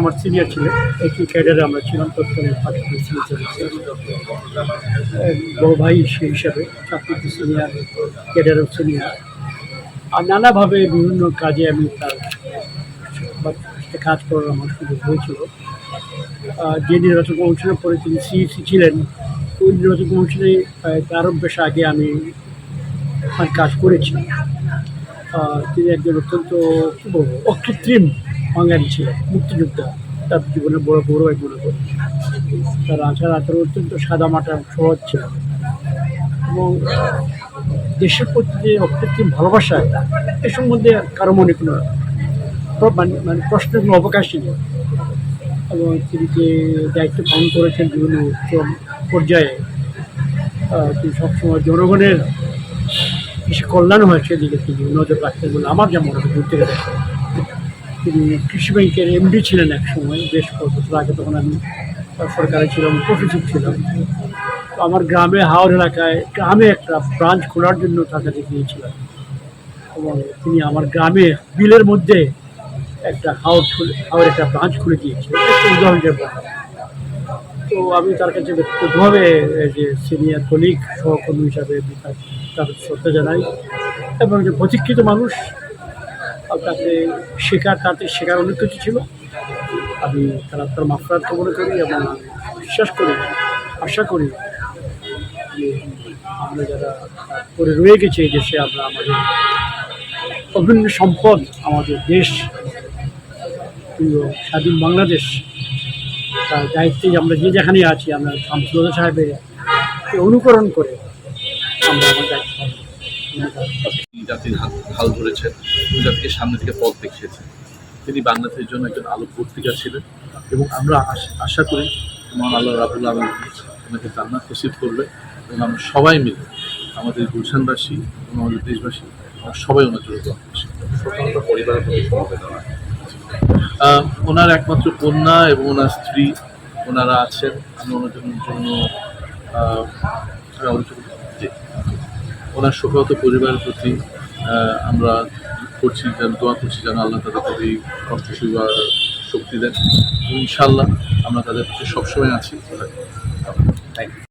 আমার সিনিয়র ছিলেন একই ক্যাডারে আমরা ছিলাম তৎকালীন এক বড় ভাই সেই হিসাবে, চাকরিতে সিনিয়র ক্যাডারেও সিনিয়র আর নানাভাবে বিভিন্ন কাজে আমি তার কাজ করার আমার সুযোগ হয়েছিল। যে নির্বাচন কমিশনের পরে তিনি সিইসি ছিলেন, ওই নির্বাচন কমিশনে তেরো বেশ আগে আমি কাজ করেছি। তিনি একজন অত্যন্ত বলব, অকৃত্রিম বাঙালি ছিলেন মুক্তিযোদ্ধা, তার জীবনে বড় গৌরব আমি মনে করি। তার আচার আচরণ অত্যন্ত সাদামাটা সহজ ছিল। এবং দেশের প্রতি যে অকৃত্রিম ভালোবাসা, এ সম্বন্ধে কারও মনে কোনো মানে মানে প্রশ্নের কোনো অবকাশই নেই। এবং তিনি যে দায়িত্ব পালন করেছেন বিভিন্ন উচ্চ পর্যায়ে তিনি সবসময় জনগণের কৃষি কল্যাণ হয় সেদিকে তিনি নজর রাখতেন বলে আমার যা মনে হয় থেকে দেখা। তিনি কৃষি ব্যাংকের এমডি ছিলেন এক সময়, বেশ কয়েক বছর আগে তখন আমি সরকারে ছিলাম, প্রফেসর ছিলাম। তো আমার গ্রামে হাওড় এলাকায় গ্রামে একটা ব্রাঞ্চ খোলার জন্য তার কাছে গিয়েছিলাম। এবং তিনি আমার গ্রামে বিলের মধ্যে একটা হাওড় খুলে হাওড় একটা ব্রাঞ্চ খুলে দিয়েছিলেন তো আমি তার কাছে ব্যক্তিগতভাবে যে সিনিয়র কলিগ, সহকর্মী হিসাবে তার শ্রদ্ধা জানাই। এবং যে প্রশিক্ষিত মানুষ তাকে শেখার তাতে শেখার অনেক কিছু ছিল আমি তারা তার মাফরাত কামনা করি এবং বিশ্বাস করি, আশা করি আমরা যারা করে রয়ে গেছে এই দেশে, আমরা আমাদের অভিন্ন সম্পদ, আমাদের দেশ স্বাধীন বাংলাদেশ, তার দায়িত্বে আমরা যে যেখানে আছি, আমরা শামসুল্লাহ সাহেবের অনুকরণ করে আমরা আমার দায়িত্ব। জাতির হাত হাল ধরেছেন জাতিকে সামনে থেকে পথ দেখিয়েছেন। তিনি বাংলাদেশের জন্য একজন আলোক পত্রিকা ছিলেন এবং আমরা আশ- করি মহান আল্লাহ রাবুল আলম ওনাকে জান্নাত নসিব করবে এবং আমরা সবাই মিলে আমাদের গুলশানবাসী এবং আমাদের দেশবাসী আমরা সবাই ওনার জন্য দোয়া করছি। স্বতন্ত্র পরিবারের প্রতি সমবেদনা। ওনার একমাত্র কন্যা এবং ওনার স্ত্রী ওনারা আছেন। আমি ওনার জন্য জন্য আহ, আমি ওনার শোকাহত পরিবারের প্রতি আমরা করছি, যেন দোয়া করছি যেন আল্লাহ তাদের এই কষ্ট সুবিধা শক্তি দেন। ইনশাল্লাহ আমরা তাদের প্রতি সবসময় আছি। Thank you